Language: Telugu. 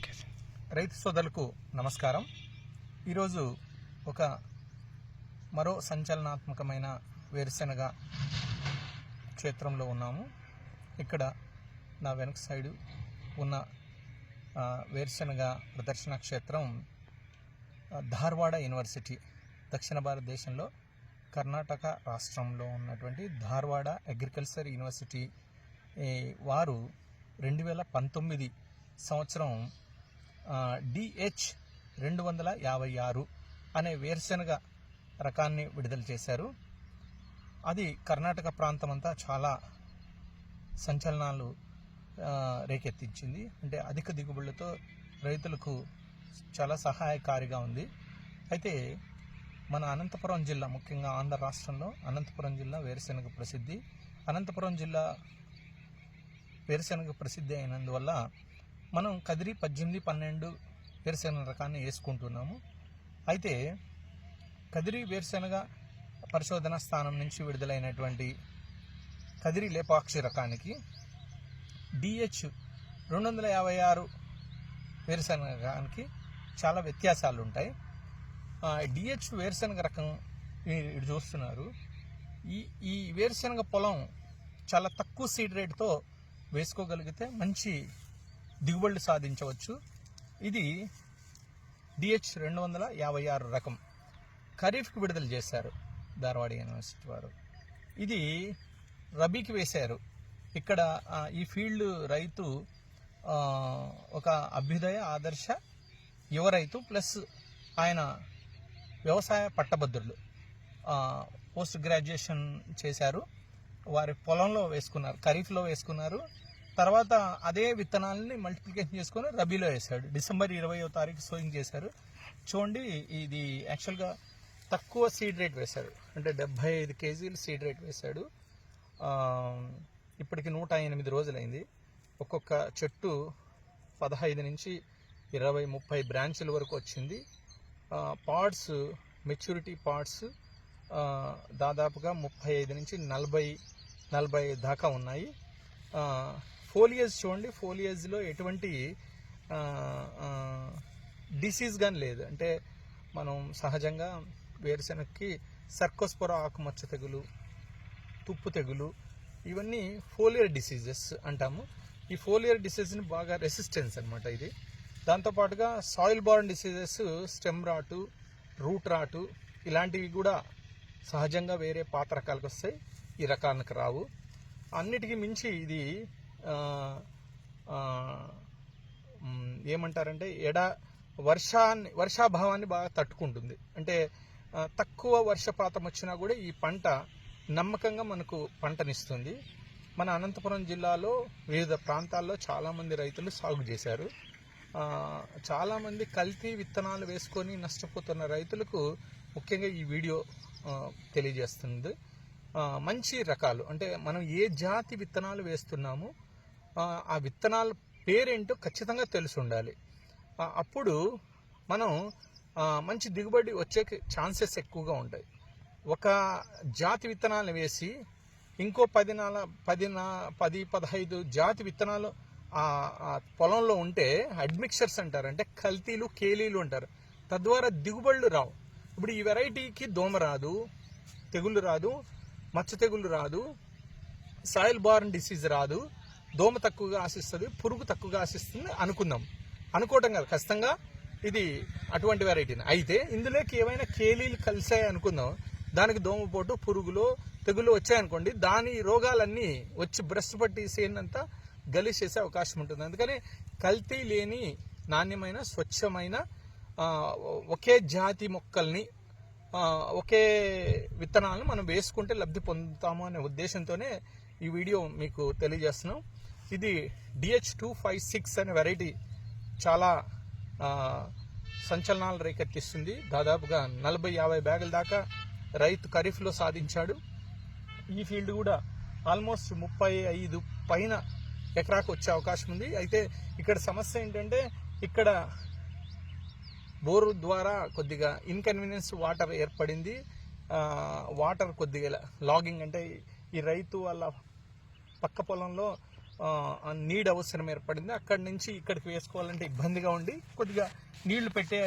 ఓకే రైతు సోదరులకు నమస్కారం. ఈరోజు ఒక మరో సంచలనాత్మకమైన వేరుశెనగ క్షేత్రంలో ఉన్నాము. ఇక్కడ నా వెనుక సైడు ఉన్న వేరుశెనగ ప్రదర్శన క్షేత్రం ధార్వాడ యూనివర్సిటీ దక్షిణ భారతదేశంలో కర్ణాటక రాష్ట్రంలో ఉన్నటువంటి ధార్వాడ అగ్రికల్చర్ యూనివర్సిటీ వారు రెండు వేల పంతొమ్మిది సంవత్సరం డిహెచ్ రెండు వందల యాభై ఆరు అనే వేరుశెనగ రకాన్ని విడుదల చేశారు. అది కర్ణాటక ప్రాంతం అంతా చాలా సంచలనాలు రేకెత్తించింది. అంటే అధిక దిగుబడులతో రైతులకు చాలా సహాయకారిగా ఉంది. అయితే మన అనంతపురం జిల్లా ముఖ్యంగా ఆంధ్ర రాష్ట్రంలో అనంతపురం జిల్లా వేరుశెనగ ప్రసిద్ధి. అనంతపురం జిల్లా వేరుశెనగ ప్రసిద్ధి అయినందువల్ల మనం కదిరి పద్దెనిమిది పన్నెండు వేరుశెనగ రకాన్ని వేసుకుంటున్నాము. అయితే కదిరి వేరుశెనగ పరిశోధన స్థానం నుంచి విడుదలైనటువంటి కదిరి లేపాక్షి రకానికి డిహెచ్ రెండు వందల యాభై ఆరు వేరుశెనగ రకానికి చాలా వ్యత్యాసాలు ఉంటాయి డిహెచ్ వేరుశెనగ రకం ఈ- ఇటు చూస్తున్నారు. ఈ ఈ వేరుశెనగ పొలం చాలా తక్కువ సీడ్ రేట్తో వేసుకోగలిగితే మంచి దిగుబడులు సాధించవచ్చు. ఇది డిహెచ్ రెండు వందల యాభై ఆరు రకం. ఖరీఫ్కి విడుదల చేశారు ధారవాడ యూనివర్సిటీ వారు. ఇది రబీకి వేశారు. ఇక్కడ ఈ ఫీల్డ్ రైతు ఒక అభ్యుదయ ఆదర్శ యువ రైతు ప్లస్ ఆయన వ్యవసాయ పట్టభద్రులు పోస్ట్ గ్రాడ్యుయేషన్ చేశారు. వారి పొలంలో వేసుకున్నారు ఖరీఫ్లో వేసుకున్నారు. తర్వాత అదే విత్తనాలని మల్టిప్లికేషన్ చేసుకొని రబీలో వేశాడు. డిసెంబర్ ఇరవయో తారీఖు సోయింగ్ చేశారు. చూడండి ఇది యాక్చువల్గా తక్కువ సీడ్ రేట్ వేశాడు. అంటే డెబ్బై ఐదు కేజీలు సీడ్ రేట్ వేశాడు. ఇప్పటికి నూట ఎనిమిది రోజులైంది. ఒక్కొక్క చెట్టు పదహైదు నుంచి ఇరవై ముప్పై బ్రాంచ్ల వరకు వచ్చింది. పార్ట్స్ మెచ్యూరిటీ పార్ట్స్ దాదాపుగా ముప్పై ఐదు నుంచి నలభై నలభై దాకా ఉన్నాయి. ఫోలియేజ్ చూడండి ఫోలియేజ్లో ఎటువంటి డిసీజ్ కానీ లేదు. అంటే మనం సహజంగా వేరుశెనగకి సర్కోస్పొర ఆకుమచ్చ తెగులు తుప్పు తెగులు ఇవన్నీ ఫోలియర్ డిసీజెస్ అంటాము. ఈ ఫోలియర్ డిసీజ్ని బాగా రెసిస్టెన్స్ అనమాట ఇది. దాంతోపాటుగా soil borne diseases stem rot root rot ఇలాంటివి కూడా సహజంగా వేరే పాత రకాలకు వస్తాయి. ఈ రకానికి రావు. అన్నిటికీ మించి ఇది ఏమంటారంటే ఎడ వర్షాన్ని వర్షాభావాన్ని బాగా తట్టుకుంటుంది. అంటే తక్కువ వర్షపాతం వచ్చినా కూడా ఈ పంట నమ్మకంగా మనకు పంటనిస్తుంది. మన అనంతపురం జిల్లాలో వివిధ ప్రాంతాల్లో చాలామంది రైతులు సాగు చేశారు. చాలామంది కల్తీ విత్తనాలు వేసుకొని నష్టపోతున్న రైతులకు ముఖ్యంగా ఈ వీడియో తెలియజేస్తుంది. మంచి రకాలు. అంటే మనం ఏ జాతి విత్తనాలు వేస్తున్నామో ఆ, విత్తనాల పేరేంటో ఖచ్చితంగా తెలిసి ఉండాలి అప్పుడు మనం మంచి దిగుబడి వచ్చే ఛాన్సెస్ ఎక్కువగా ఉంటాయి. ఒక జాతి విత్తనాలు వేసి ఇంకో పది నాల పది నా పది పదహైదు జాతి విత్తనాలు ఆ పొలంలో ఉంటే అడ్మిక్చర్స్ అంటారు. అంటే కల్తీలు కేలీలు అంటారు. తద్వారా దిగుబడులు రావు. ఇప్పుడు ఈ వెరైటీకి దోమ రాదు తెగులు రాదు మచ్చ తెగులు రాదు సాయిల్ బార్న్ డిసీజ్ రాదు దోమ తక్కువగా ఆశిస్తుంది పురుగు తక్కువగా ఆశిస్తుంది అనుకుందాం అనుకోవటం కాదు ఖచ్చితంగా ఇది అటువంటి వెరైటీని అయితే ఇందులోకి ఏమైనా కేలీలు కలిసాయి అనుకుందాం దానికి దోమపోటు పురుగులు తెగులు వచ్చాయనుకోండి దాని రోగాలన్నీ వచ్చి బ్రష్ పట్టి సేనంతా గలీజ్ చేసే అవకాశం ఉంటుంది. అందుకని కల్తీ లేని నాణ్యమైన స్వచ్ఛమైన ఒకే జాతి మొక్కల్ని ఒకే విత్తనాలను మనం వేసుకుంటే లబ్ధి పొందుతాము అనే ఉద్దేశంతోనే ఈ వీడియో మీకు తెలియజేస్తున్నాం. ఇది D H two five six అనే వెరైటీ చాలా సంచలనాలు రేకెత్తిస్తుంది. దాదాపుగా నలభై యాభై బ్యాగుల దాకా రైతు ఖరీఫ్లో సాధించాడు. ఈ ఫీల్డ్ కూడా ఆల్మోస్ట్ ముప్పై ఐదు పైన ఎకరాకు వచ్చే అవకాశం ఉంది. అయితే ఇక్కడ సమస్య ఏంటంటే ఇక్కడ బోరు ద్వారా కొద్దిగా ఇన్కన్వీనియన్స్ వాటర్ ఏర్పడింది. వాటర్ కొద్దిగా లాగింగ్ అంటే ఈ రైతు వాళ్ళ పక్క పొలంలో నీడ్ అవసరం ఏర్పడింది. అక్కడి నుంచి ఇక్కడికి వేసుకోవాలంటే ఇబ్బందిగా ఉండి కొద్దిగా నీళ్ళు పెట్టే